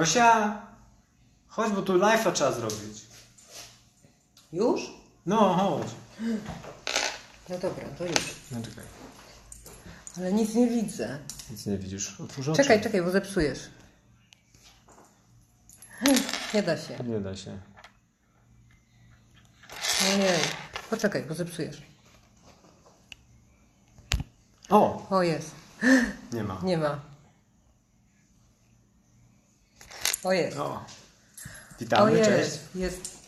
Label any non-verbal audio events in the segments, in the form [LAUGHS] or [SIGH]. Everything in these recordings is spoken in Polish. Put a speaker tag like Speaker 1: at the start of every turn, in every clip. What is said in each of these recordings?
Speaker 1: Gosia, chodź, bo tu live'a trzeba zrobić.
Speaker 2: Już?
Speaker 1: No, chodź.
Speaker 2: No dobra, to już.
Speaker 1: No czekaj.
Speaker 2: Ale nic nie widzę.
Speaker 1: Nic nie widzisz. Otwórz oczy.
Speaker 2: Czekaj, czekaj, bo zepsujesz. Nie da się.
Speaker 1: Nie da się.
Speaker 2: Ojej. Poczekaj, bo zepsujesz.
Speaker 1: O!
Speaker 2: O, jest.
Speaker 1: Nie ma.
Speaker 2: Nie ma. O, jest.
Speaker 1: O.
Speaker 2: O,
Speaker 1: Witamy, cześć.
Speaker 2: jest. jest.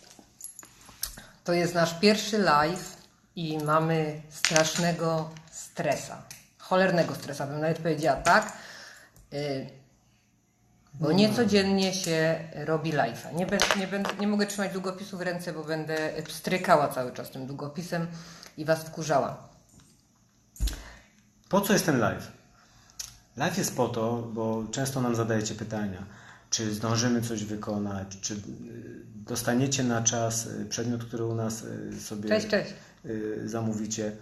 Speaker 2: To jest nasz pierwszy live i mamy strasznego stresa. Cholernego stresa, bym nawet powiedziała tak. Y, Bo nie codziennie się robi live'a. Nie, nie, będę, nie mogę trzymać długopisu w ręce, bo będę strykała cały czas tym długopisem i was wkurzała.
Speaker 1: Po co jest ten live? Live jest po to, bo często nam zadajecie pytania, czy zdążymy coś wykonać, czy y, dostaniecie na czas y, przedmiot, który u nas y, sobie
Speaker 2: Cześć, cześć.
Speaker 1: zamówicie.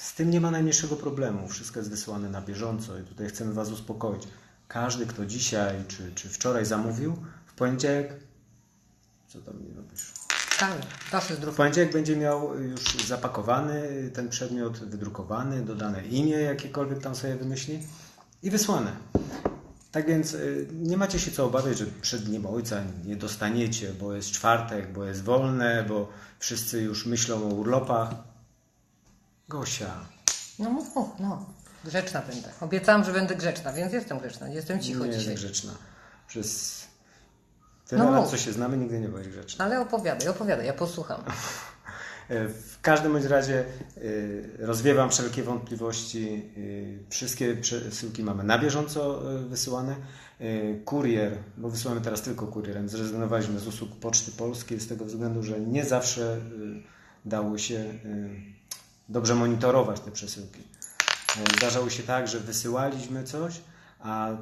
Speaker 1: Z tym nie ma najmniejszego problemu. Wszystko jest wysłane na bieżąco i tutaj chcemy Was uspokoić. Każdy, kto dzisiaj czy, czy wczoraj zamówił, w poniedziałek, co tam nie robisz? W poniedziałek będzie miał już zapakowany ten przedmiot, wydrukowany, dodane imię, jakiekolwiek tam sobie wymyśli i wysłane. Tak więc y, nie macie się co obawiać, że przed Dniem Ojca nie dostaniecie, bo jest czwartek, bo jest wolne, bo wszyscy już myślą o urlopach. Gosia,
Speaker 2: No mów, mów, no. Grzeczna będę. Obiecałam, że będę grzeczna, więc jestem grzeczna. Jestem cicho
Speaker 1: nie
Speaker 2: dzisiaj.
Speaker 1: grzeczna. Przez tyle
Speaker 2: No
Speaker 1: lat, co się znamy, nigdy nie byłeś grzeczna.
Speaker 2: Ale opowiadaj, opowiadaj, ja posłucham. [LAUGHS]
Speaker 1: E, W każdym bądź razie y, rozwiewam wszelkie wątpliwości. y, Wszystkie przesyłki mamy na bieżąco wysyłane. Kurier, bo wysyłamy teraz tylko kurierem, zrezygnowaliśmy z usług Poczty Polskiej z tego względu, że nie zawsze dało się dobrze monitorować te przesyłki. E, Zdarzało się tak, że wysyłaliśmy coś, a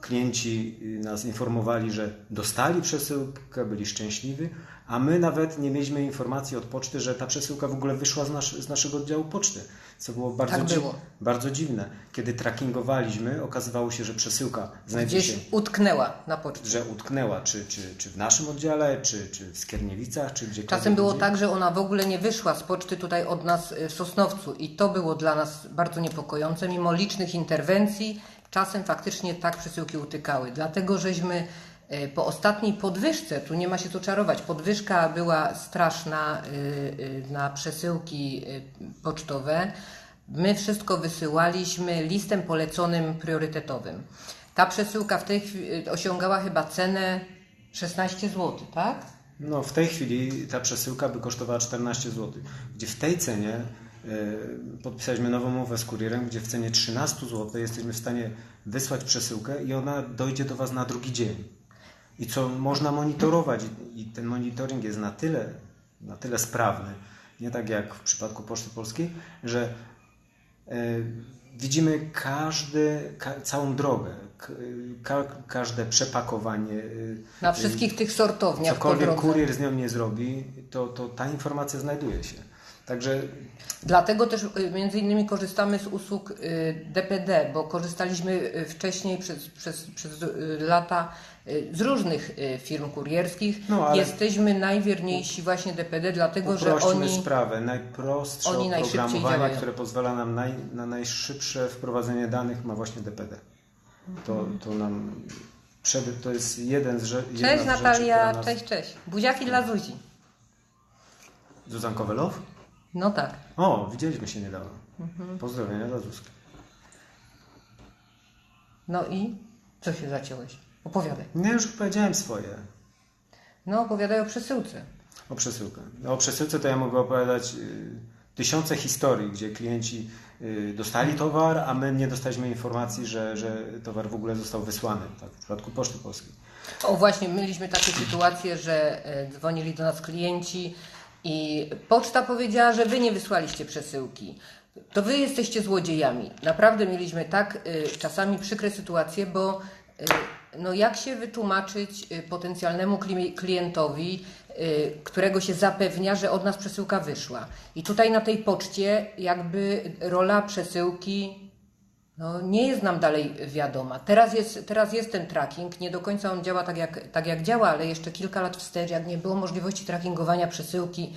Speaker 1: klienci nas informowali, że dostali przesyłkę, byli szczęśliwi, a my nawet nie mieliśmy informacji od poczty, że ta przesyłka w ogóle wyszła z, nasz, z naszego oddziału poczty, co było bardzo,
Speaker 2: Tak
Speaker 1: dzi-
Speaker 2: było.
Speaker 1: bardzo dziwne. Kiedy trackingowaliśmy, okazywało się, że przesyłka znajduje
Speaker 2: Gdzieś
Speaker 1: się,
Speaker 2: utknęła na poczcie.
Speaker 1: że utknęła, czy, czy, czy w naszym oddziale, czy, czy w Skierniewicach, czy gdziekolwiek
Speaker 2: Czasem było
Speaker 1: indziej.
Speaker 2: tak, że ona w ogóle nie wyszła z poczty tutaj od nas y, w Sosnowcu i to było dla nas bardzo niepokojące. Mimo licznych interwencji, czasem faktycznie tak przesyłki utykały. Dlatego żeśmy po ostatniej podwyżce, tu nie ma się co czarować, podwyżka była straszna y, y, na przesyłki pocztowe. My wszystko wysyłaliśmy listem poleconym priorytetowym. Ta przesyłka w tej chwili osiągała chyba cenę 16 zł, tak?
Speaker 1: No, w tej chwili ta przesyłka by kosztowała 14 zł, gdzie w tej cenie e, podpisaliśmy nową umowę z kurierem, gdzie w cenie 13 zł jesteśmy w stanie wysłać przesyłkę i ona dojdzie do Was na drugi dzień. I co można monitorować i, ten monitoring jest na tyle, na tyle sprawny, nie tak jak w przypadku Poczty Polskiej, że e, widzimy każdy, ka, całą drogę, ka, każde przepakowanie. e,
Speaker 2: Na wszystkich tych sortowniach
Speaker 1: Cokolwiek kurier z nią nie zrobi, to, to ta informacja znajduje się. Także
Speaker 2: Dlatego też y, między innymi korzystamy z usług y, DPD, bo korzystaliśmy y, wcześniej przez, przez, przez y, lata y, z różnych y, firm kurierskich.
Speaker 1: No, ale-
Speaker 2: Jesteśmy najwierniejsi właśnie DPD, dlatego że oni...
Speaker 1: sprawę. Najprostsze
Speaker 2: oni
Speaker 1: oprogramowanie, które pozwala nam naj, na najszybsze wprowadzenie danych ma właśnie DPD. To, to nam przed, to jest jeden z rze- jedna z
Speaker 2: Cześć
Speaker 1: rzeczy,
Speaker 2: Natalia,
Speaker 1: nas...
Speaker 2: cześć, cześć. Buziaki dla Zuzi.
Speaker 1: Zuzan Kowelow?
Speaker 2: No tak.
Speaker 1: O, widzieliśmy się niedawno.
Speaker 2: Mhm.
Speaker 1: Pozdrowienia dla Zuzki.
Speaker 2: No i co się zaciąłeś? Opowiadaj.
Speaker 1: Nie, już powiedziałem swoje.
Speaker 2: No opowiadaj o przesyłce.
Speaker 1: O przesyłkę. No, O przesyłce to ja mogę opowiadać y, tysiące historii, gdzie klienci y, dostali towar, a my nie dostaliśmy informacji, że, że towar w ogóle został wysłany. Tak, w przypadku Poczty Polskiej.
Speaker 2: O właśnie, mieliśmy takie sytuacje, że e, dzwonili do nas klienci i poczta powiedziała, że wy nie wysłaliście przesyłki. To wy jesteście złodziejami. Naprawdę mieliśmy tak e, czasami przykre sytuacje, bo e, no jak się wytłumaczyć e, potencjalnemu kli- klientowi, którego się zapewnia, że od nas przesyłka wyszła. I tutaj na tej poczcie jakby rola przesyłki No, nie jest nam dalej wiadoma. Teraz jest, teraz jest ten tracking, nie do końca on działa tak jak, tak jak działa, ale jeszcze kilka lat wstecz, jak nie było możliwości trackingowania przesyłki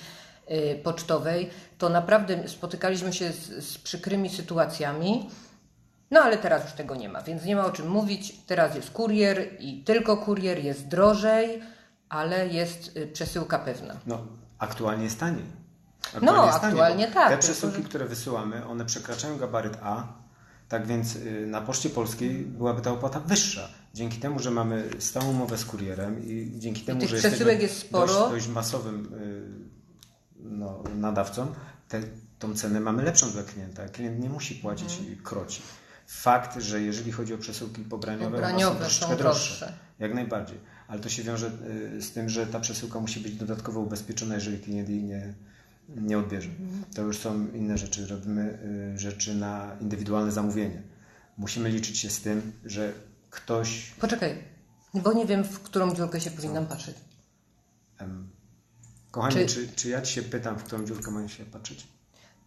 Speaker 2: y, pocztowej, to naprawdę spotykaliśmy się z, z przykrymi sytuacjami. No ale teraz już tego nie ma, więc nie ma o czym mówić. Teraz jest kurier i tylko kurier, jest drożej, ale jest y, przesyłka pewna.
Speaker 1: No, aktualnie jest taniej.
Speaker 2: No,
Speaker 1: jest
Speaker 2: aktualnie
Speaker 1: bo
Speaker 2: tak,
Speaker 1: Te przesyłki, które wysyłamy, one przekraczają gabaryt A, tak więc y, na Poczcie Polskiej byłaby ta opłata wyższa. Dzięki temu, że mamy stałą umowę z kurierem i dzięki temu,
Speaker 2: tych
Speaker 1: że jesteśmy
Speaker 2: jest sporo.
Speaker 1: Dość, dość masowym y, no, nadawcą, te, tą cenę mamy lepszą dla klienta. Klient nie musi płacić
Speaker 2: Mhm.
Speaker 1: kroci. Fakt, że jeżeli chodzi o przesyłki pobraniowe,
Speaker 2: Pobraniowe
Speaker 1: są troszeczkę
Speaker 2: są
Speaker 1: droższe.
Speaker 2: droższe.
Speaker 1: Jak najbardziej. Ale to się wiąże y, z tym, że ta przesyłka musi być dodatkowo ubezpieczona, jeżeli klient jej nie, nie odbierze. To już są inne rzeczy. Robimy y, rzeczy na indywidualne zamówienie. Musimy liczyć się z tym, że ktoś.
Speaker 2: Poczekaj, bo nie wiem, w którą dziurkę się powinnam patrzeć.
Speaker 1: Em, kochani,
Speaker 2: Czy-
Speaker 1: czy... Czy, ja ci się pytam, w którą dziurkę mają się patrzeć?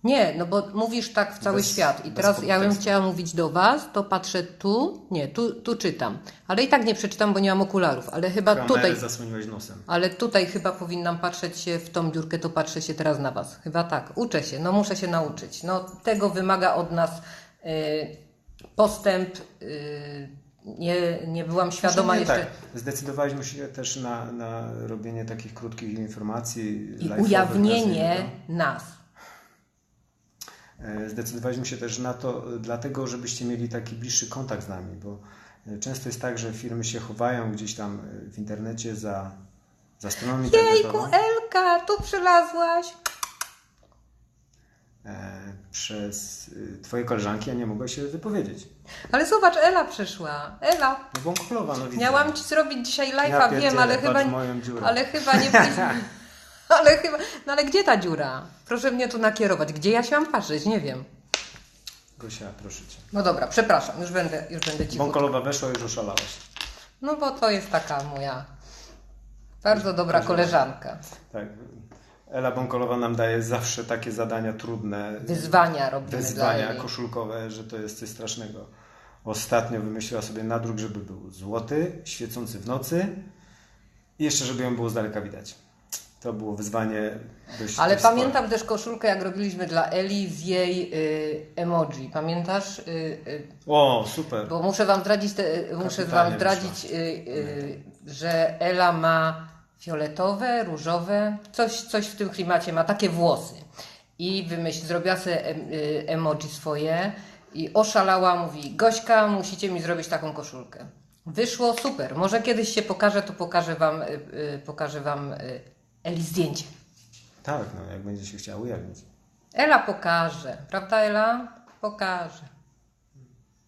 Speaker 2: Nie, no bo mówisz tak w cały
Speaker 1: Bez-
Speaker 2: świat. I teraz ja bym chciała mówić do Was, to patrzę tu, nie, tu, tu czytam. Ale i tak nie przeczytam, bo nie mam okularów. Ale chyba
Speaker 1: Kamerę
Speaker 2: tutaj,
Speaker 1: zasłoniłeś nosem.
Speaker 2: ale tutaj chyba powinnam patrzeć się w tą dziurkę, to patrzę się teraz na Was. Chyba tak. Uczę się, no muszę się nauczyć. No tego wymaga od nas y, postęp. Y, nie, nie byłam świadoma jeszcze.
Speaker 1: Tak. Zdecydowaliśmy się też na, na robienie takich krótkich informacji.
Speaker 2: I ujawnienie
Speaker 1: to.
Speaker 2: nas.
Speaker 1: E, Zdecydowaliśmy się też na to, e, dlatego żebyście mieli taki bliższy kontakt z nami, bo e, często jest tak, że firmy się chowają gdzieś tam w internecie za, za stroną
Speaker 2: Jejku, Elka, tu przylazłaś.
Speaker 1: przez Twoje koleżanki, a nie mogłeś się wypowiedzieć.
Speaker 2: Ale zobacz, Ela przyszła. Ela,
Speaker 1: No bąklowa, no widzę.
Speaker 2: Miałam ci zrobić dzisiaj
Speaker 1: Ja
Speaker 2: live'a, wiem,
Speaker 1: pierdzielę,
Speaker 2: ale chyba, ale chyba nie [LAUGHS] [LAUGHS] Ale chyba, no ale gdzie ta dziura? Proszę mnie tu nakierować. Gdzie ja się mam patrzeć? Nie wiem.
Speaker 1: Gosia, proszę Cię.
Speaker 2: No dobra, przepraszam, już będę, już będę cicho.
Speaker 1: Bąkolowa weszła, już oszalałaś.
Speaker 2: No bo to jest taka moja bardzo dobra koleżanka.
Speaker 1: Tak. Ela Bąkolowa nam daje zawsze takie zadania trudne.
Speaker 2: Wyzwania robimy
Speaker 1: wyzwania
Speaker 2: dla
Speaker 1: koszulkowe, że to jest coś strasznego. Ostatnio wymyśliła sobie nadruk, żeby był złoty, świecący w nocy i jeszcze, żeby ją było z daleka widać. To było wyzwanie dość
Speaker 2: Ale
Speaker 1: dość spore.
Speaker 2: pamiętam też koszulkę, jak robiliśmy dla Eli z jej y, emoji. Pamiętasz? Y, y,
Speaker 1: O, super.
Speaker 2: Bo muszę wam zdradzić, te, muszę
Speaker 1: Kapitalnie
Speaker 2: wam zdradzić, y, y, że Ela ma fioletowe, różowe, coś, coś w tym klimacie, ma takie włosy. I wymyśl, zrobiła sobie em- y, emoji swoje i oszalała, mówi, Gośka, musicie mi zrobić taką koszulkę. Wyszło super. Może kiedyś się pokażę, to pokażę wam, y, y, pokażę wam y, Eli zdjęcie.
Speaker 1: Tak, no, jak będzie się chciała ujawnić.
Speaker 2: Ela pokaże, prawda Ela? Pokaże.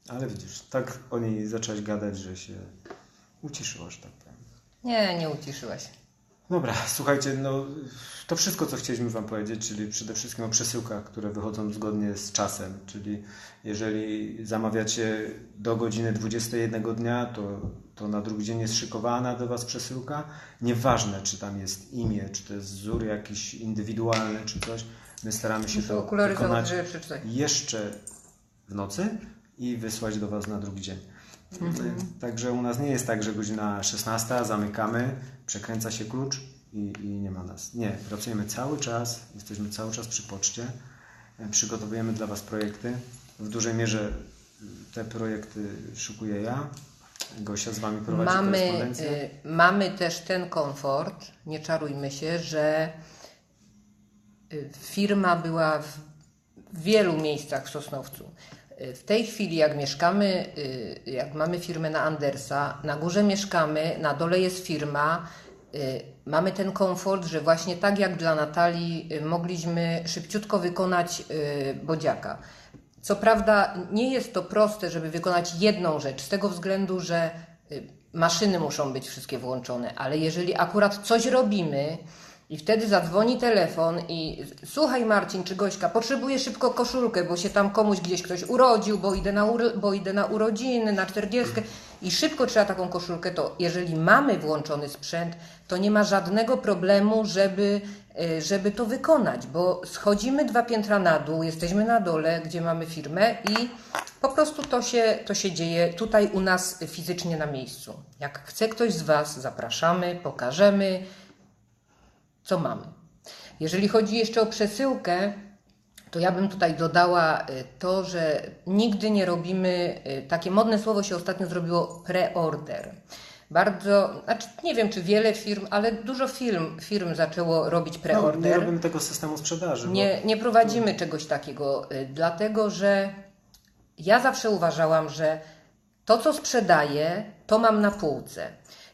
Speaker 1: Ale widzisz, tak o niej zaczęłaś gadać, że się uciszyła, że tak.
Speaker 2: Nie, nie uciszyłaś.
Speaker 1: Dobra, słuchajcie, no to wszystko, co chcieliśmy Wam powiedzieć, czyli przede wszystkim o przesyłkach, które wychodzą zgodnie z czasem, czyli jeżeli zamawiacie do godziny 21 dnia, to, to na drugi dzień jest szykowana do Was przesyłka. Nieważne, czy tam jest imię, czy to jest wzór jakiś indywidualny, czy coś, my staramy się to wykonać jeszcze w nocy i wysłać do Was na drugi dzień.
Speaker 2: Mhm.
Speaker 1: Także u nas nie jest tak, że godzina 16 zamykamy, przekręca się klucz i, i nie ma nas. Nie, pracujemy cały czas, jesteśmy cały czas przy poczcie, e, przygotowujemy dla Was projekty. W dużej mierze y, te projekty szukuję ja. Gosia z Wami prowadzi
Speaker 2: Mamy,
Speaker 1: korespondencję.
Speaker 2: y, mamy też ten komfort, nie czarujmy się, że firma była w wielu miejscach w Sosnowcu. Y, W tej chwili, jak mieszkamy, y, jak mamy firmę na Andersa, na górze mieszkamy, na dole jest firma, y, mamy ten komfort, że właśnie tak jak dla Natalii mogliśmy szybciutko wykonać bodziaka. Co prawda nie jest to proste, żeby wykonać jedną rzecz, z tego względu, że maszyny muszą być wszystkie włączone, ale jeżeli akurat coś robimy I wtedy zadzwoni telefon i słuchaj Marcin czy Gośka, potrzebuję szybko koszulkę, bo się tam komuś gdzieś ktoś urodził, bo idę na, bo idę na urodziny, na czterdziestkę i szybko trzeba taką koszulkę, to jeżeli mamy włączony sprzęt, to nie ma żadnego problemu, żeby, y, żeby to wykonać, bo schodzimy dwa piętra na dół, jesteśmy na dole, gdzie mamy firmę i po prostu to się, to się dzieje tutaj u nas fizycznie na miejscu. Jak chce ktoś z Was, zapraszamy, pokażemy, co mamy. Jeżeli chodzi jeszcze o przesyłkę, to ja bym tutaj dodała y, to, że nigdy nie robimy, y, takie modne słowo się ostatnio zrobiło preorder. Bardzo, znaczy nie wiem czy wiele firm, ale dużo firm, firm zaczęło robić
Speaker 1: No,
Speaker 2: preorder.
Speaker 1: nie robimy tego systemu sprzedaży. bo-
Speaker 2: Nie, nie prowadzimy czegoś takiego, y, dlatego że ja zawsze uważałam, że to, co sprzedaję, to mam na półce.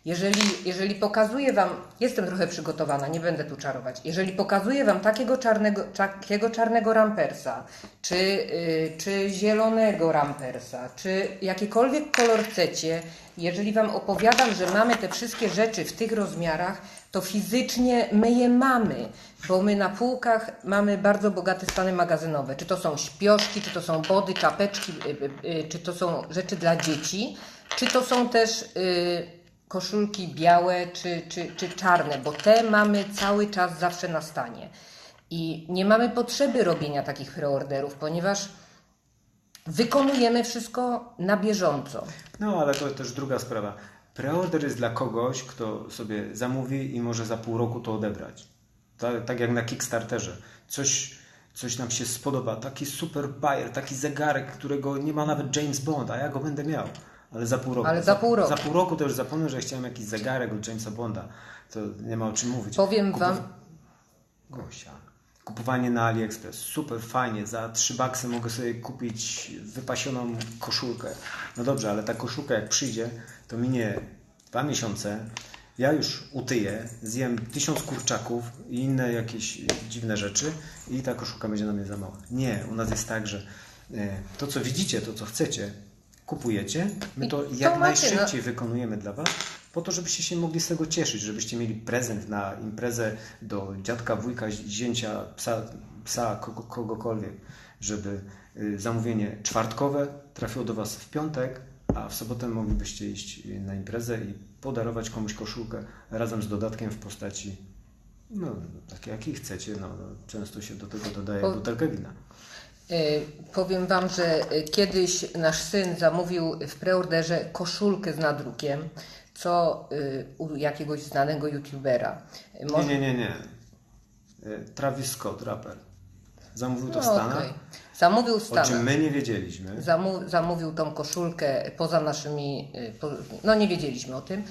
Speaker 2: Jeżeli, jeżeli pokazuję Wam, jestem trochę przygotowana, nie będę tu czarować. Jeżeli pokazuję Wam takiego czarnego, takiego czarnego rampersa, czy, y, czy zielonego rampersa, czy jakikolwiek kolor chcecie, jeżeli Wam opowiadam, że mamy te wszystkie rzeczy w tych rozmiarach, to fizycznie my je mamy, bo my na półkach mamy bardzo bogate stany magazynowe. Czy to są śpioszki, czy to są body, czapeczki, y, y, y, czy to są rzeczy dla dzieci, czy to są też y, koszulki białe czy, czy, czy czarne, bo te mamy cały czas zawsze na stanie. I nie mamy potrzeby robienia takich preorderów, ponieważ wykonujemy wszystko na bieżąco.
Speaker 1: No, ale to też druga sprawa. Preorder jest dla kogoś, kto sobie zamówi i może za pół roku to odebrać. Tak, tak jak na Kickstarterze. Coś, coś nam się spodoba, taki super bajer, taki zegarek, którego nie ma nawet James Bond, a ja go będę miał. Ale za pół roku.
Speaker 2: Ale za pół roku.
Speaker 1: Za pół roku to już zapomnę, że chciałem jakiś zegarek od Jamesa Bonda. To nie ma o czym mówić.
Speaker 2: Powiem
Speaker 1: Kupu-
Speaker 2: Wam,
Speaker 1: Gosia. Kupowanie na AliExpress. Super fajnie. Za 3 baksy mogę sobie kupić wypasioną koszulkę. No dobrze, ale ta koszulka jak przyjdzie, to minie dwa miesiące. Ja już utyję, zjem tysiąc kurczaków i inne jakieś dziwne rzeczy i ta koszulka będzie na mnie za mała. Nie, u nas jest tak, że e, to co widzicie, to co chcecie, kupujecie. My to
Speaker 2: to
Speaker 1: jak
Speaker 2: macie,
Speaker 1: najszybciej wykonujemy dla Was, po to, żebyście się mogli z tego cieszyć, żebyście mieli prezent na imprezę do dziadka, wujka, zięcia, psa, psa kogo, kogokolwiek, żeby y, zamówienie czwartkowe trafiło do Was w piątek, a w sobotę moglibyście iść na imprezę i podarować komuś koszulkę razem z dodatkiem w postaci no, takie jakiej chcecie. No, no, często się do tego dodaje butelkę wina.
Speaker 2: Y, powiem Wam, że y, kiedyś nasz syn zamówił w preorderze koszulkę z nadrukiem, co y, u jakiegoś znanego youtubera.
Speaker 1: Nie,
Speaker 2: może-
Speaker 1: nie, nie, nie. Y, Travis Scott, raper. Zamówił to w
Speaker 2: No,
Speaker 1: Stanach,
Speaker 2: okej. Zamówił w
Speaker 1: o
Speaker 2: Stanach.
Speaker 1: czym my nie wiedzieliśmy.
Speaker 2: Zamu- zamówił tą koszulkę poza naszymi, po, no nie wiedzieliśmy o tym.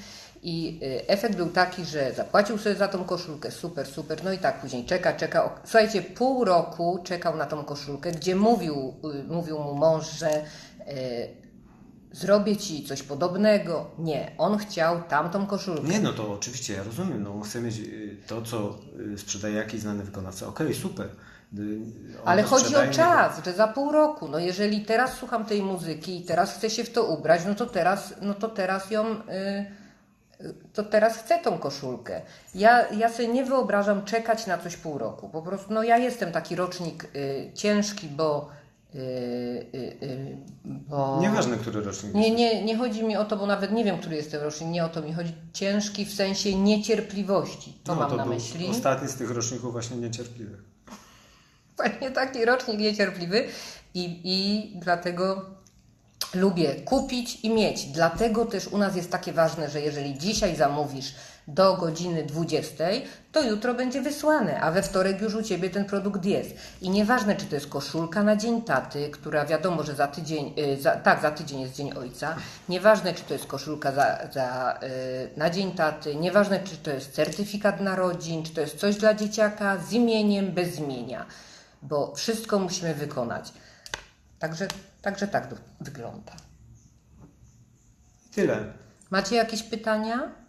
Speaker 2: I y, efekt był taki, że zapłacił sobie za tą koszulkę, super, super, no i tak później czeka, czeka. Słuchajcie, pół roku czekał na tą koszulkę, gdzie mówił, y, mówił mu mąż, że y, zrobię ci coś podobnego. Nie, on chciał tamtą koszulkę.
Speaker 1: Nie, no to oczywiście, ja rozumiem. No, chcę mieć to, co sprzedaje jakiś znany wykonawca. Okej, super. Y, on
Speaker 2: Ale chodzi o czas, że za pół roku. No jeżeli teraz słucham tej muzyki i teraz chcę się w to ubrać, no to teraz, no to teraz ją, y, to teraz chcę tą koszulkę. Ja, ja sobie nie wyobrażam czekać na coś pół roku. Po prostu, no ja jestem taki rocznik y, ciężki, bo, y, y, y, bo...
Speaker 1: Nieważne, który rocznik
Speaker 2: Nie, nie, nie chodzi mi o to, bo nawet nie wiem, który jestem rocznik, nie o to mi chodzi. Ciężki w sensie niecierpliwości. To
Speaker 1: no,
Speaker 2: mam
Speaker 1: to
Speaker 2: na myśli.
Speaker 1: ostatni z tych roczników właśnie niecierpliwych.
Speaker 2: Właśnie taki rocznik niecierpliwy i, i dlatego lubię kupić i mieć. Dlatego też u nas jest takie ważne, że jeżeli dzisiaj zamówisz do godziny 20, to jutro będzie wysłane, a we wtorek już u Ciebie ten produkt jest. I nieważne, czy to jest koszulka na Dzień Taty, która wiadomo, że za tydzień, y, za, tak, za tydzień jest Dzień Ojca, nieważne, czy to jest koszulka za, za, y, na Dzień Taty, nieważne, czy to jest certyfikat narodzin, czy to jest coś dla dzieciaka z imieniem, bez imienia, bo wszystko musimy wykonać. Także, także tak wygląda.
Speaker 1: Tyle.
Speaker 2: Macie jakieś pytania?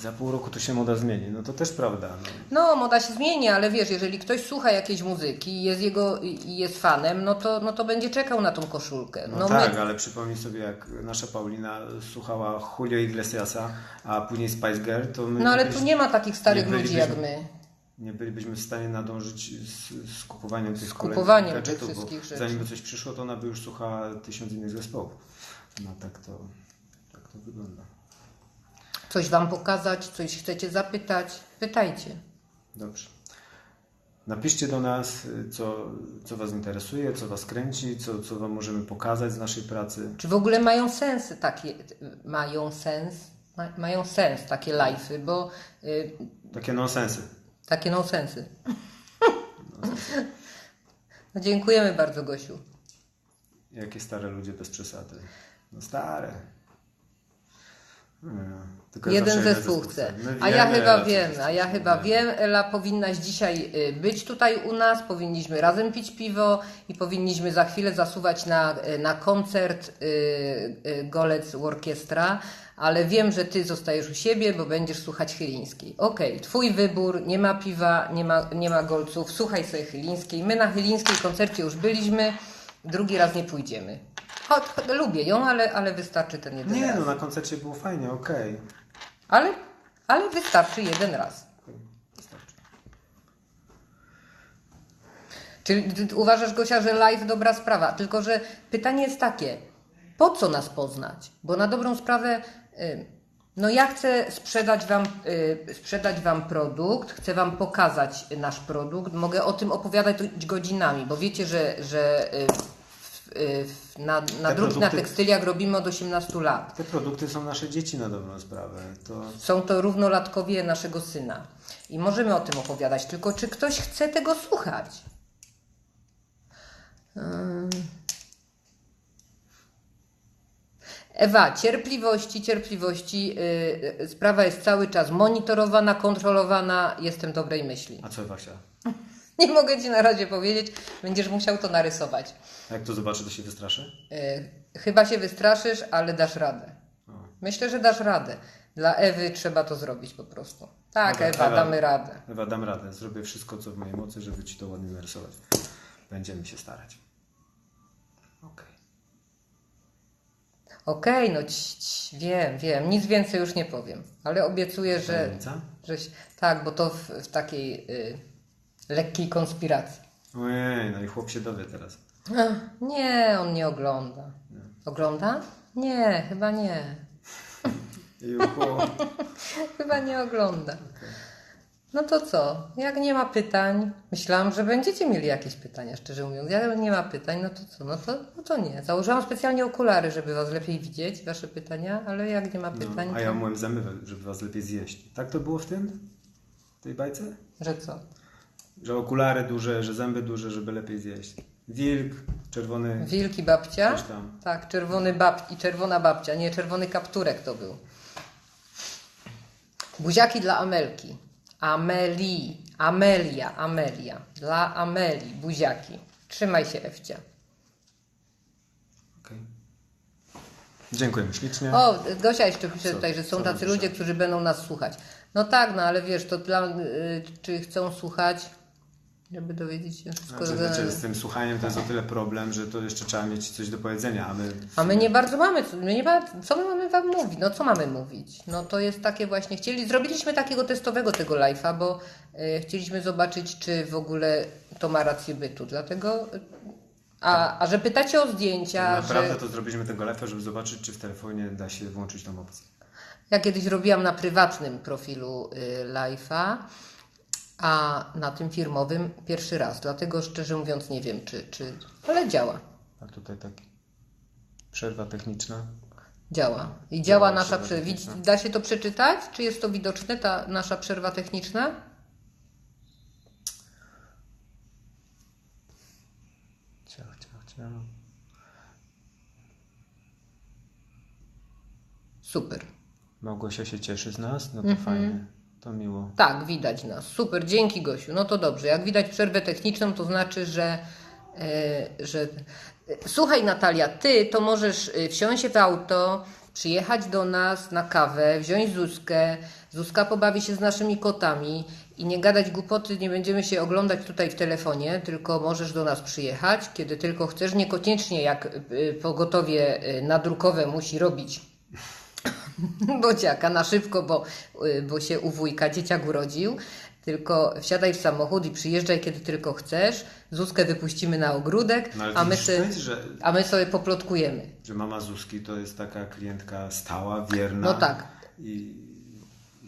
Speaker 1: za pół roku to się moda zmieni. No to też prawda. No.
Speaker 2: No, moda się zmieni, ale wiesz, jeżeli ktoś słucha jakiejś muzyki i jest jego i jest fanem, no to, no to będzie czekał na tą koszulkę.
Speaker 1: No, tak, ale przypomnij sobie, jak nasza Paulina słuchała Julio Iglesiasa, a później Spice Girl, to my
Speaker 2: No ale tu nie ma takich starych ludzi jak my.
Speaker 1: Nie bylibyśmy w stanie nadążyć z, z kupowaniem tych
Speaker 2: Z kupowaniem
Speaker 1: gadżetów,
Speaker 2: tych wszystkich
Speaker 1: bo
Speaker 2: rzeczy.
Speaker 1: zanim by coś przyszło, to ona by już słuchała tysiąc innych zespołów. No tak to, tak to wygląda.
Speaker 2: Coś wam pokazać, coś chcecie zapytać, pytajcie.
Speaker 1: Dobrze. Napiszcie do nas, co, co Was interesuje, co Was kręci, co, co Wam możemy pokazać z naszej pracy.
Speaker 2: Czy w ogóle mają sens takie, mają sens, ma, mają sens takie live'y, bo y,
Speaker 1: Takie nonsensy.
Speaker 2: Takie nonsensy. No dziękujemy bardzo Gosiu.
Speaker 1: Jakie stare ludzie bez przesady. No stare. Hmm, tylko
Speaker 2: Jeden zespół chce. A ja chyba wiem, a ja chyba wiem, Ela powinnaś dzisiaj y, być tutaj u nas, powinniśmy razem pić piwo i powinniśmy za chwilę zasuwać na, y, na koncert y, y, Golec Orkiestra, ale wiem, że ty zostajesz u siebie, bo będziesz słuchać Chylińskiej. Okej, twój wybór, nie ma piwa, nie ma, nie ma golców, słuchaj sobie Chylińskiej. My na Chylińskiej koncercie już byliśmy, drugi raz nie pójdziemy. Lubię ją, ale, ale wystarczy ten jeden
Speaker 1: Nie,
Speaker 2: raz.
Speaker 1: no na koncercie było fajnie, okej.
Speaker 2: Ale, ale wystarczy jeden raz.
Speaker 1: Wystarczy.
Speaker 2: Czyli uważasz, Gosia, że live dobra sprawa, tylko że pytanie jest takie, po co nas poznać? Bo na dobrą sprawę, y, no ja chcę sprzedać wam, y, sprzedać wam produkt, chcę wam pokazać nasz produkt, mogę o tym opowiadać godzinami, bo wiecie, że, że y, w, w, na, na na
Speaker 1: produkty-
Speaker 2: tekstyliach robimy od 18 lat.
Speaker 1: Te produkty są nasze dzieci na dobrą sprawę. To
Speaker 2: Są to równolatkowie naszego syna. I możemy o tym opowiadać, tylko czy ktoś chce tego słuchać? Ym. Ewa, cierpliwości, cierpliwości. Yy, yy, sprawa jest cały czas monitorowana, kontrolowana. Jestem dobrej myśli.
Speaker 1: A co Wasia? [LAUGHS]
Speaker 2: Nie mogę ci na razie powiedzieć, będziesz musiał to narysować.
Speaker 1: A jak to zobaczy, to się wystraszy?
Speaker 2: Yy, chyba się wystraszysz, ale dasz radę.
Speaker 1: O.
Speaker 2: Myślę, że dasz radę. Dla Ewy trzeba to zrobić po prostu. Tak,
Speaker 1: Dobra,
Speaker 2: Ewa,
Speaker 1: Ewa.
Speaker 2: damy radę.
Speaker 1: Ewa, dam radę. Zrobię wszystko, co w mojej mocy, żeby Ci to ładnie narysować. Będziemy się starać. Okej.
Speaker 2: Okej, no ci, ci, wiem, wiem. Nic więcej już nie powiem. Ale obiecuję, że. Żeś, tak, bo to w, w takiej y, lekkiej konspiracji.
Speaker 1: Ojej, no i chłop się dowie teraz.
Speaker 2: Ach, nie, on nie ogląda. Ogląda? Nie, chyba nie. [LAUGHS] [LAUGHS] Chyba nie ogląda. No to co? Jak nie ma pytań, myślałam, że będziecie mieli jakieś pytania, szczerze mówiąc. Jak nie ma pytań, no to co? No to, no to nie. Założyłam specjalnie okulary, żeby was lepiej widzieć, wasze pytania, ale jak nie ma pytań,
Speaker 1: No, a ja
Speaker 2: to...
Speaker 1: umyłem zęby, żeby Was lepiej zjeść. Tak to było w tym? W tej bajce?
Speaker 2: że co?
Speaker 1: Że okulary duże, że zęby duże, żeby lepiej zjeść. Wilk, czerwony...
Speaker 2: Wilki babcia?
Speaker 1: Coś tam.
Speaker 2: Tak, czerwony bab i czerwona babcia. Nie, czerwony kapturek to był. Buziaki dla Amelki. Amelii. Amelia, Amelia. Dla Amelii, buziaki. Trzymaj się, Ewcia.
Speaker 1: Okej. Dziękujemy ślicznie.
Speaker 2: O, Gosia jeszcze pisze tutaj, że są
Speaker 1: co
Speaker 2: tacy ludzie, którzy będą nas słuchać. No tak, no ale wiesz, to dla, y, czy chcą słuchać, żeby dowiedzieć się wszystko.
Speaker 1: Znaczy,
Speaker 2: że-
Speaker 1: znaczy, z tym słuchaniem to jest o tyle problem, że to jeszcze trzeba mieć coś do powiedzenia, a my...
Speaker 2: A my nie bardzo mamy, co- my nie ma, co my mamy wam mówić? No co mamy mówić? No to jest takie właśnie, chcieli, zrobiliśmy takiego testowego tego live'a, bo y, chcieliśmy zobaczyć, czy w ogóle to ma rację bytu, dlatego, a, a że pytacie o zdjęcia,
Speaker 1: Naprawdę
Speaker 2: że
Speaker 1: to zrobiliśmy tego lefa, żeby zobaczyć, czy w telefonie da się włączyć tą opcję.
Speaker 2: ja kiedyś robiłam na prywatnym profilu y, live'a, a na tym firmowym pierwszy raz, dlatego szczerze mówiąc nie wiem, czy, czy ale działa.
Speaker 1: A tutaj taki przerwa techniczna.
Speaker 2: Działa. I działa,
Speaker 1: Działa
Speaker 2: nasza
Speaker 1: przerwa techniczna.
Speaker 2: Da się to przeczytać? Czy jest to widoczne, ta nasza przerwa techniczna?
Speaker 1: Ciach, ciach, ciach.
Speaker 2: Super.
Speaker 1: Małgosia się cieszy z nas? No to
Speaker 2: Mhm.
Speaker 1: fajnie. To miło.
Speaker 2: Tak, widać nas. Super, dzięki Gosiu. No to dobrze. Jak widać przerwę techniczną, to znaczy, że. E, że... Słuchaj, Natalia, ty to możesz e, wsiąść w auto, przyjechać do nas na kawę, wziąć Zuzkę, Zuzka pobawi się z naszymi kotami i nie gadać głupoty, nie będziemy się oglądać tutaj w telefonie, tylko możesz do nas przyjechać, kiedy tylko chcesz, niekoniecznie jak pogotowie nadrukowe musi robić [LAUGHS] bociaka na szybko, bo, y, bo się u wujka dzieciak urodził, tylko wsiadaj w samochód i przyjeżdżaj kiedy tylko chcesz, Zuzkę wypuścimy na ogródek,
Speaker 1: No
Speaker 2: a, my sobie,
Speaker 1: że,
Speaker 2: a my sobie poplotkujemy.
Speaker 1: że mama Zuzki to jest taka klientka stała, wierna.
Speaker 2: No tak.
Speaker 1: I,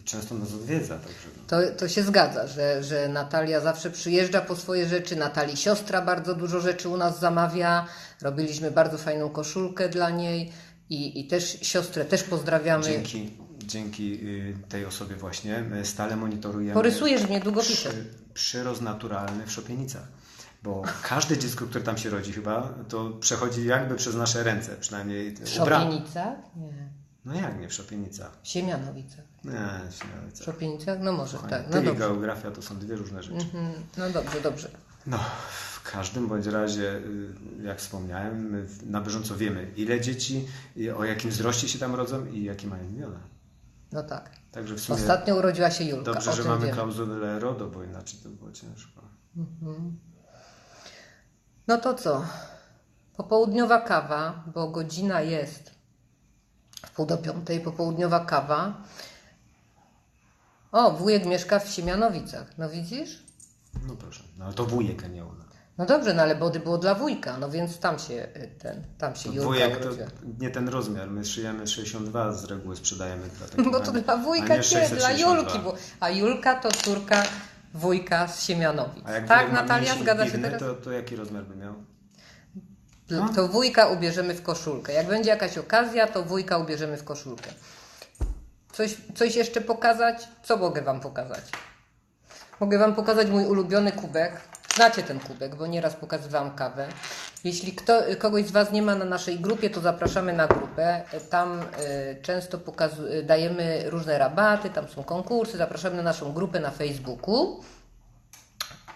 Speaker 1: często nas odwiedza, także no.
Speaker 2: To, to się zgadza, że, że Natalia zawsze przyjeżdża po swoje rzeczy. Natalii siostra bardzo dużo rzeczy u nas zamawia. Robiliśmy bardzo fajną koszulkę dla niej i, i też siostrę też pozdrawiamy.
Speaker 1: Dzięki, dzięki y, tej osobie właśnie my stale monitorujemy
Speaker 2: Porysujesz mnie długopisem.
Speaker 1: przy, przyrost naturalny w Szopienicach. Bo każde dziecko, które tam się rodzi chyba, to przechodzi jakby przez nasze ręce, przynajmniej
Speaker 2: W Szopienicach? Nie.
Speaker 1: No jak nie w Szopienicach?
Speaker 2: W Siemianowicach.
Speaker 1: Nie,
Speaker 2: W
Speaker 1: Śmiałycach.
Speaker 2: Szopienicach? No może tak.
Speaker 1: Ty
Speaker 2: No
Speaker 1: i
Speaker 2: dobrze.
Speaker 1: geografia to są dwie różne rzeczy.
Speaker 2: Mhm. No dobrze, dobrze.
Speaker 1: No, w każdym bądź razie, y, jak wspomniałem, my na bieżąco wiemy, ile dzieci, o jakim wzroście się tam rodzą i jakie mają imiona.
Speaker 2: No tak.
Speaker 1: Także w sumie
Speaker 2: Ostatnio urodziła się Julka.
Speaker 1: dobrze, że mamy
Speaker 2: wiemy.
Speaker 1: klauzulę RODO, bo inaczej to było ciężko.
Speaker 2: No to co? Popołudniowa kawa, bo godzina jest w pół do piątej, popołudniowa kawa. O, wujek mieszka w Siemianowicach. No widzisz?
Speaker 1: No proszę, no ale to wujek, a nie ona.
Speaker 2: No dobrze, no ale body było dla wujka, no więc tam się y, ten, tam się Julka
Speaker 1: Wujek to
Speaker 2: urodziła.
Speaker 1: nie ten rozmiar, my szyjemy 62 z reguły, sprzedajemy dla takiego.
Speaker 2: Bo to dla wujka
Speaker 1: nie
Speaker 2: dla
Speaker 1: 662.
Speaker 2: Julki, bo, a Julka to córka wujka z Siemianowic.
Speaker 1: A jak
Speaker 2: Tak, Natalia, zgadza się teraz?
Speaker 1: To, to jaki rozmiar by miał?
Speaker 2: To wujka ubierzemy w koszulkę. Jak będzie jakaś okazja, to wujka ubierzemy w koszulkę. Coś, coś jeszcze pokazać? Co mogę Wam pokazać? Mogę Wam pokazać mój ulubiony kubek. Znacie ten kubek, bo nieraz pokazywałam kawę. Jeśli kto, kogoś z Was nie ma na naszej grupie, to zapraszamy na grupę. Tam y, często pokazu- y, dajemy różne rabaty, tam są konkursy. Zapraszamy na naszą grupę na Facebooku.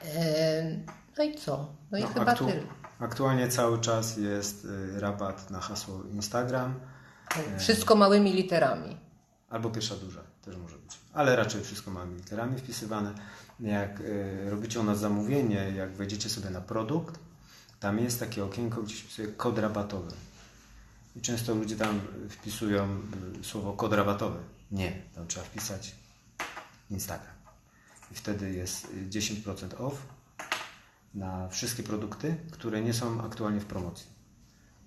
Speaker 2: Y, no i co? No i
Speaker 1: No,
Speaker 2: chyba
Speaker 1: aktu-
Speaker 2: tyle.
Speaker 1: Aktualnie cały czas jest y, rabat na hasło Instagram
Speaker 2: Wszystko małymi literami.
Speaker 1: albo pierwsza duża, też może być. Ale raczej wszystko małymi literami wpisywane. Jak y, robicie u nas zamówienie, jak wejdziecie sobie na produkt, tam jest takie okienko, gdzie wpisuje kod rabatowy. I często ludzie tam wpisują słowo kod rabatowy. Nie, tam trzeba wpisać Instagram. I wtedy jest y, 10% off na wszystkie produkty, które nie są aktualnie w promocji.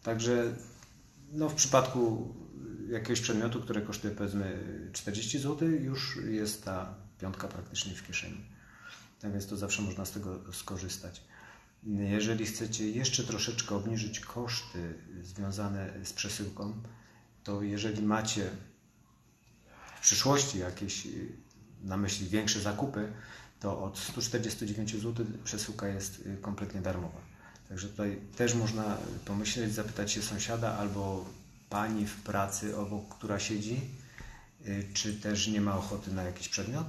Speaker 1: Także no, w przypadku jakiegoś przedmiotu, które kosztuje powiedzmy 40 zł, już jest ta piątka praktycznie w kieszeni. Tak więc to zawsze można z tego skorzystać. Jeżeli chcecie jeszcze troszeczkę obniżyć koszty związane z przesyłką, to jeżeli macie w przyszłości jakieś y, na myśli większe zakupy, to od 149 zł przesyłka jest y, kompletnie darmowa. Także tutaj też można pomyśleć, zapytać się sąsiada albo pani w pracy obok, która siedzi, y, czy też nie ma ochoty na jakiś przedmiot.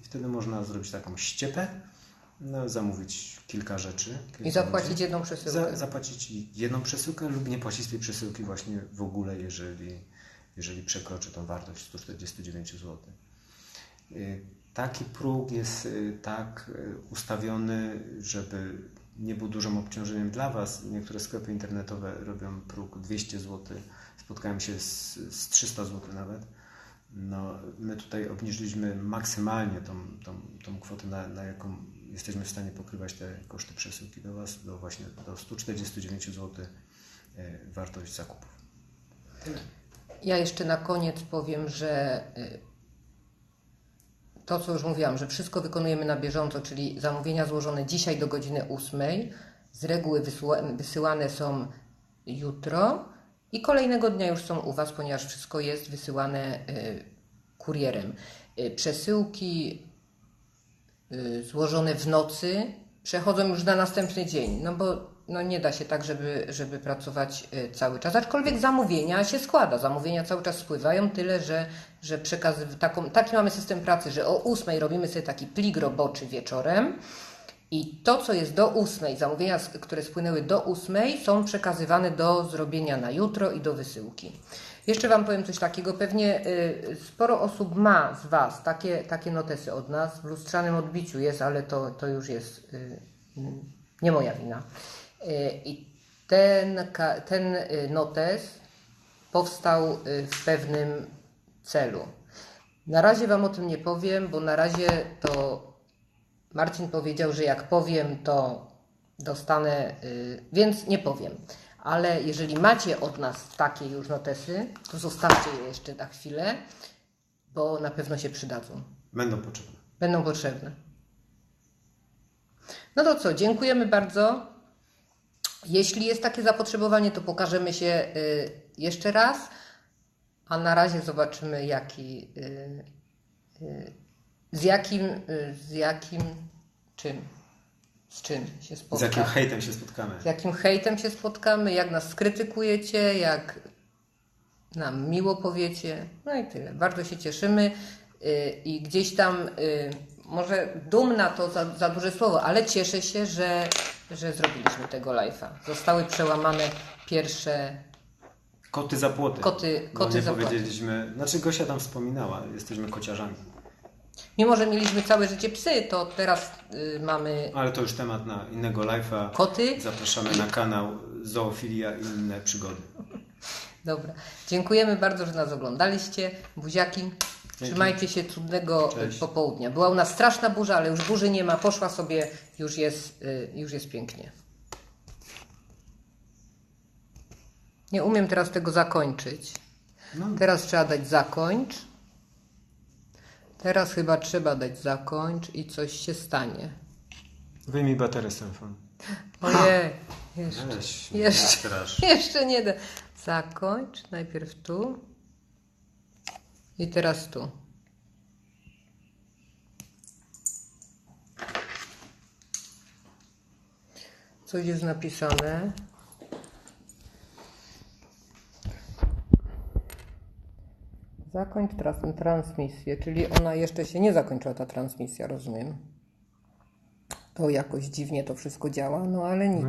Speaker 1: I wtedy można zrobić taką ściepę, no, zamówić kilka rzeczy.
Speaker 2: I
Speaker 1: kilka
Speaker 2: zapłacić
Speaker 1: rzeczy.
Speaker 2: jedną przesyłkę.
Speaker 1: Za, zapłacić jedną przesyłkę lub nie płacić tej przesyłki właśnie w ogóle, jeżeli, jeżeli przekroczy tą wartość 149 zł. Y, Taki próg jest y, tak y, ustawiony, żeby nie był dużym obciążeniem dla Was. Niektóre sklepy internetowe robią próg 200 zł. Spotkałem się z, z 300 zł nawet. No, my tutaj obniżyliśmy maksymalnie tą, tą, tą kwotę, na, na jaką jesteśmy w stanie pokrywać te koszty przesyłki do Was, do właśnie do 149 zł y, wartość zakupów.
Speaker 2: Ja jeszcze na koniec powiem, że y, to, co już mówiłam, że wszystko wykonujemy na bieżąco, czyli zamówienia złożone dzisiaj do godziny 8, z reguły wysyła- wysyłane są jutro i kolejnego dnia już są u Was, ponieważ wszystko jest wysyłane y, kurierem. Y, Przesyłki y, złożone w nocy przechodzą już na następny dzień, no bo no nie da się tak, żeby, żeby pracować cały czas. Aczkolwiek zamówienia się składa, zamówienia cały czas spływają, tyle że, że przekaz, taką, taki mamy system pracy, że o 8 robimy sobie taki plik roboczy wieczorem I to, co jest do ósmej, zamówienia, które spłynęły do ósmej, są przekazywane do zrobienia na jutro i do wysyłki. Jeszcze Wam powiem coś takiego. Pewnie y, sporo osób ma z Was takie, takie notesy od nas. W lustrzanym odbiciu jest, ale to, to już jest y, mm, nie moja wina. Y, I ten, ten y, notes powstał y, w pewnym celu. Na razie Wam o tym nie powiem, bo na razie to Marcin powiedział, że jak powiem, to dostanę, y, więc nie powiem. Ale jeżeli macie od nas takie już notesy, to zostawcie je jeszcze na chwilę, bo na pewno się przydadzą.
Speaker 1: Będą potrzebne.
Speaker 2: Będą potrzebne. No to co, dziękujemy bardzo. Jeśli jest takie zapotrzebowanie, to pokażemy się y, jeszcze raz, a na razie zobaczymy, jaki, y, z jakim, y, z jakim, czym, z czym się
Speaker 1: Z
Speaker 2: spotkamy.
Speaker 1: jakim hejtem się spotkamy.
Speaker 2: Z jakim hejtem się spotkamy, jak nas skrytykujecie, jak nam miło powiecie. No i tyle. Bardzo się cieszymy y, i gdzieś tam, y, może dumna to za, za duże słowo, ale cieszę się, że, że zrobiliśmy tego live'a. Zostały przełamane pierwsze
Speaker 1: Koty za płoty.
Speaker 2: Koty-
Speaker 1: Bo
Speaker 2: koty
Speaker 1: nie
Speaker 2: za płoty.
Speaker 1: powiedzieliśmy, znaczy Gosia tam wspominała, jesteśmy kociarzami.
Speaker 2: Mimo, że mieliśmy całe życie psy, to teraz y, mamy
Speaker 1: Ale to już temat na innego live'a.
Speaker 2: koty.
Speaker 1: Zapraszamy na kanał Zoofilia i inne przygody.
Speaker 2: Dobra. Dziękujemy bardzo, że nas oglądaliście. Buziaki. Trzymajcie się cudnego
Speaker 1: Cześć.
Speaker 2: popołudnia. Była u nas straszna burza, ale już burzy nie ma. Poszła sobie, już jest, y, już jest pięknie. Nie umiem teraz tego zakończyć.
Speaker 1: No,
Speaker 2: Teraz trzeba dać zakończ. Teraz chyba trzeba dać zakończ i coś się stanie.
Speaker 1: wyjmij baterię z telefonu.
Speaker 2: Ojej, jeszcze.
Speaker 1: Weź,
Speaker 2: Jeszcze. [LAUGHS] Jeszcze nie da. Zakończ. Najpierw tu. I teraz tu. Coś jest napisane. Zakończ teraz transmisję, czyli ona jeszcze się nie zakończyła, ta transmisja, rozumiem. To jakoś dziwnie to wszystko działa, no ale nic.